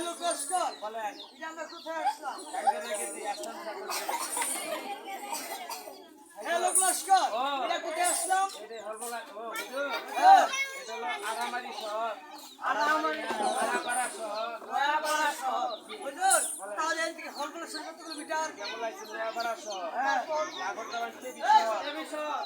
বলেন এটা আমরা কোথায় আসলাম? হ্যালো কস্কর এটা কোথায় আসলাম? হ্যাঁ। আরামারি দয়াপাড়া শহর। হুজুর তাহলে এখান থেকে হলগুলো শুরু কত কিলোমিটার? হ্যাঁ। দেবী শহর।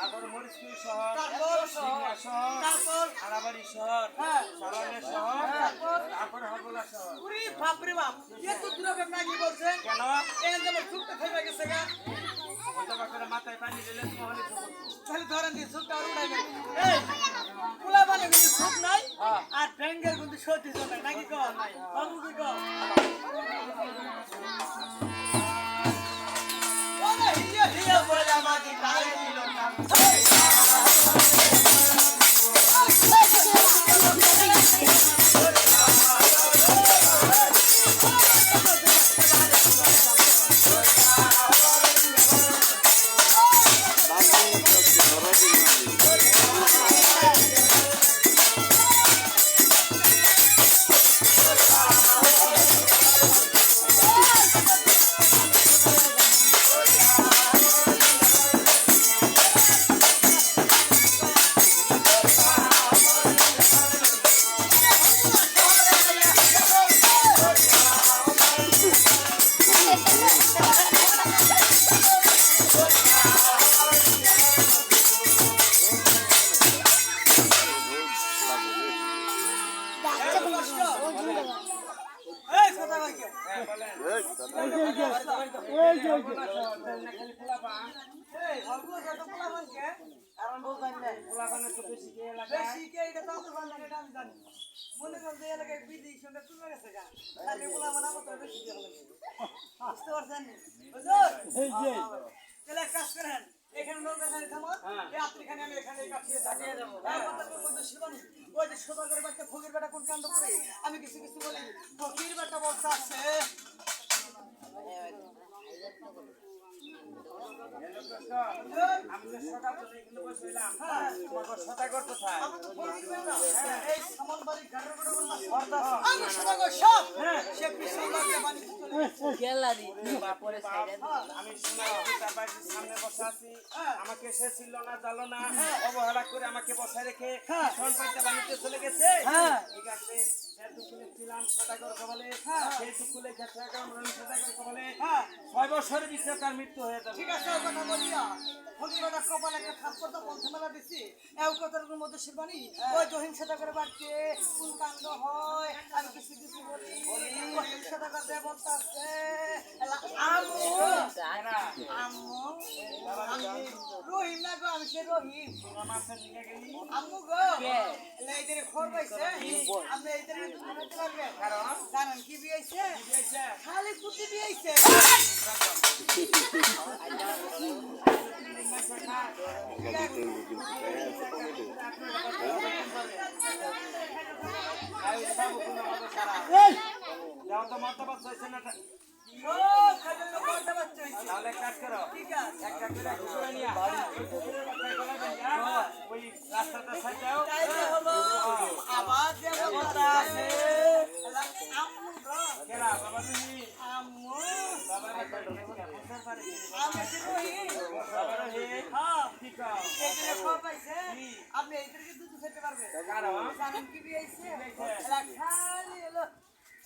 তারপর তারপর তারপর আড়াবাড়ি শহর হ্যাঁ সালানের শহর তারপর হরগোলা শহর। উরি বাপরে বাপ এত দূরে নাকি বলছেন কেন? এই যেমন চুপটা থেমে গেছে গা। ওইটা বাপের মাথায় পানি দিলে মহলে তাহলে ধরেন দিয়ে চুপটা আর উঠাই নাই এই পোলা মানে কিন্তু চুপ নাই হ্যাঁ। আর ব্যাঙ্গের কিন্তু সত্যি নাই। নাকি কর বাবু কি কর ওরে হিয়া হিয়া বলে। বুঝতে পারছেন কাজ করেন এখানে লোক এখানে থামো। রাত্রিখানে আমি এখানে কাটিয়ে থাকিয়ে ওই যে বাচ্চা ফকির বেটা কোন কাণ্ড করে? আমি কিছু কিছু বলি। ফকির বেটা বলতে আছে। আমাকে সে ছিল না জানো না অবহেলা করে আমাকে বসায় রেখে বানিতে চলে গেছে। ঠিক আছে। আমি হ্যাঁ ছয় বছরের ভিতরে তার মৃত্যু হয়ে যাবে। ঠিক আছে কথা বলিয়া ফকির বেটা একটা থাপ্পড় তো পঞ্চম মেলা দিছি। এই কথার মধ্যে শিরবানি? ওই জহিম সাদা করে বাড়ছে কোন কাণ্ড হয় আমি কিছু কিছু বলি। জহিম করে বলতে আছে। আমু আম্মু রহিম না গো আমি সে রহিম। আম্মু গো এইদের খবর পাইছে আপনি এইদের দুধ পারবেন কারণ জানেন কি বিয়েছে খালি পুতি বিয়েছে যাও তো মাথা বাচ্চা হয়েছে। না তাহলে কাজ করো। একটা করে ঘুরে নিয়ে ওই রাস্তাটা সাজাও আবার বাবা তুমি? হ্যাঁ। আপনি এইদেরকে দুধ খেতে পারবেন। কি বিয়েছে খালি হলো